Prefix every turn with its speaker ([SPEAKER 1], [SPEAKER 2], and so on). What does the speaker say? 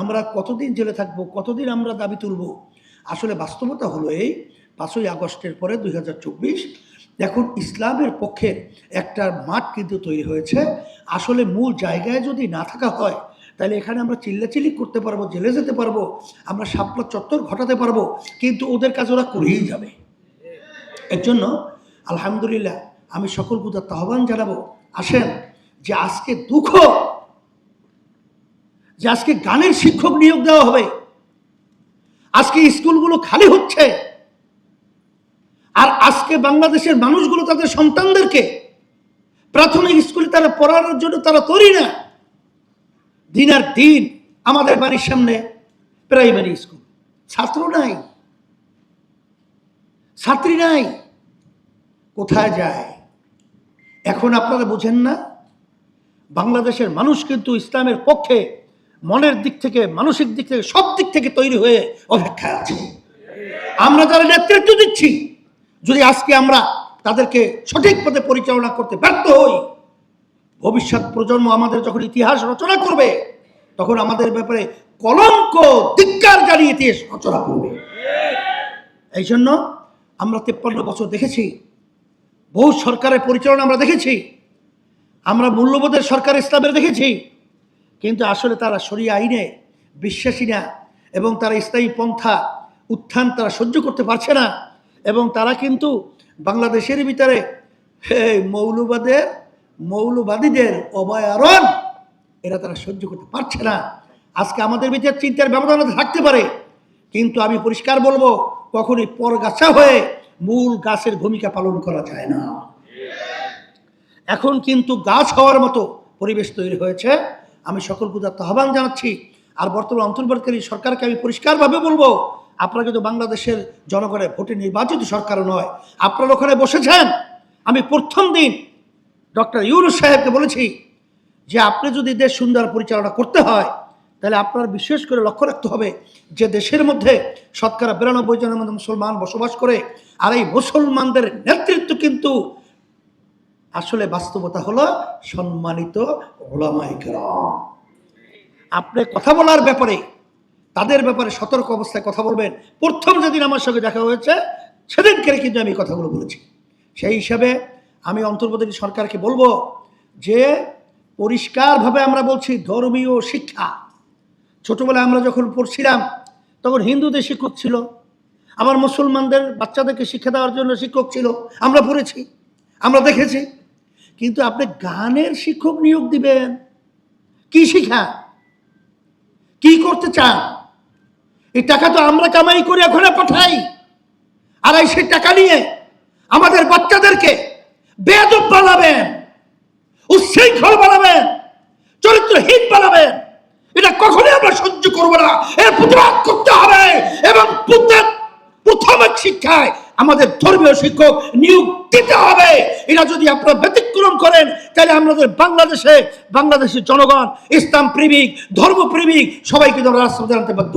[SPEAKER 1] আমরা কতদিন জেলে থাকব, কতদিন আমরা দাবি তুলব? আসলে বাস্তবতা হলো এই, পাঁচই আগস্টের পরে দুই হাজার চব্বিশ এখন ইসলামের পক্ষে একটা মাঠ কিন্তু তৈরি হয়েছে। আসলে মূল জায়গায় যদি না থাকা হয়, তাহলে এখানে আমরা চিল্লাচিল্লি করতে পারব, জেলে যেতে পারব, আমরা সাপলা চত্বর ঘটাতে পারব, কিন্তু ওদের কাজ ওরা করেই যাবে। এর জন্য আলহামদুলিল্লাহ আমি সকল পূজার আহ্বান জানাব, আসেন যে আজকে দুঃখ যে আজকে গানের শিক্ষক নিয়োগ দেওয়া হবে। আজকে স্কুলগুলো খালি হচ্ছে। আর আজকে বাংলাদেশের মানুষগুলো তাদের সন্তানদেরকে প্রাথমিক স্কুলে তারা পড়ানোর জন্য তারা তৈরি না। দিন আর দিন আমাদের বাড়ির সামনে প্রাইমারি স্কুল ছাত্র নাই। ছাত্রী নাই। কোথায় যায়? এখন আপনারা বোঝেন না? বাংলাদেশের মানুষ কিন্তু ইসলামের পক্ষে মনের দিক থেকে, মানসিক দিক থেকে, সব দিক থেকে তৈরি হয়ে অপেক্ষায় আছে। আমরা যারা নেতৃত্ব দিচ্ছি, যদি আজকে আমরা তাদেরকে সঠিক পথে পরিচালনা করতে ব্যর্থ হই, ভবিষ্যৎ প্রজন্ম আমাদের যখন ইতিহাস রচনা করবে, তখন আমাদের ব্যাপারে কলঙ্ক, ধিক্কার জানিয়ে ইতিহাস রচনা করবে। এই জন্য আমরা তেপ্পান্ন বছর দেখেছি, বহু সরকারের পরিচালনা আমরা দেখেছি, আমরা মূল্যবোধের সরকার ইসলামের দেখেছি কিন্তু আসলে তারা সরিয়া আইনে বিশ্বাসী না এবং তারা ইসলামী পন্থা উত্থান তারা সহ্য করতে পারছে না এবং তারা কিন্তু বাংলাদেশের ভিতরে মৌলবাদের, মৌলবাদীদের অভয়ারণ এরা তারা সহ্য করতে পারছে না। আজকে আমাদের ভিতরে চিন্তার ব্যবধান থাকতে পারে, কিন্তু আমি পরিষ্কার বলব, কখনই পরগাছা হয়ে মূল গাছের ভূমিকা পালন করা যায় না। এখন কিন্তু গাছ হওয়ার মতো পরিবেশ তৈরি হয়েছে। আমি সকল পূজার আহ্বান জানাচ্ছি। আর বর্তমান অন্তর্বর্তীকালীন সরকারকে আমি পরিষ্কারভাবে বলব, আপনারা কিন্তু বাংলাদেশের জনগণের ভোটে নির্বাচিত সরকারও নয়, আপনারা ওখানে বসেছেন। আমি প্রথম দিন ডক্টর ইউনুস সাহেবকে বলেছি যে আপনি যদি দেশ সুন্দর পরিচালনা করতে হয়, তাহলে আপনার বিশেষ করে লক্ষ্য রাখতে হবে যে দেশের মধ্যে শতকরা বিরানব্বই জনের মধ্যে মুসলমান বসবাস করে, আর এই মুসলমানদের নেতৃত্ব কিন্তু আসলে বাস্তবতা হলো সম্মানিত আপনি কথা বলার ব্যাপারে, তাদের ব্যাপারে সতর্ক অবস্থায় কথা বলবেন। প্রথম যেদিন আমার সঙ্গে দেখা হয়েছে সেদিনকে কিন্তু আমি কথাগুলো বলেছি। সেই হিসাবে আমি অন্তর্বর্তী সরকারকে বলব যে, পরিষ্কারভাবে আমরা বলছি ধর্মীয় শিক্ষা। ছোটোবেলায় আমরা যখন পড়ছিলাম, তখন হিন্দুদের শিক্ষক ছিল। আবার মুসলমানদের বাচ্চাদেরকে শিক্ষা দেওয়ার জন্য শিক্ষক ছিল। আমরা পড়েছি, আমরা দেখেছি। কিন্তু আপনি গানের শিক্ষক নিয়োগ দিবেন। কি শিখা কি করতে চান? এই টাকা তো আমরা কামাই করে ওখানে পাঠাই। আর এই সেই টাকা নিয়ে আমাদের বাচ্চাদেরকে বেদব বানাবেন, উচ্ছৃঙ্খল বানাবেন, চরিত্রহীন বানাবেন। এটা কখনোই আমরা সহ্য করব না। এর প্রতিবাদ করতে হবে এবং প্রাথমিক শিক্ষায় আমাদের ধর্মীয় শিক্ষক নিয়োগ দিতে হবে। এরা যদি আপনারা ব্যতিক্রম করেন, তাহলে আমাদের বাংলাদেশে, বাংলাদেশের জনগণ, ইসলাম প্রেমিক, ধর্মপ্রেমিক, সবাইকে আমরা রাষ্ট্রপতি আনতে বাধ্য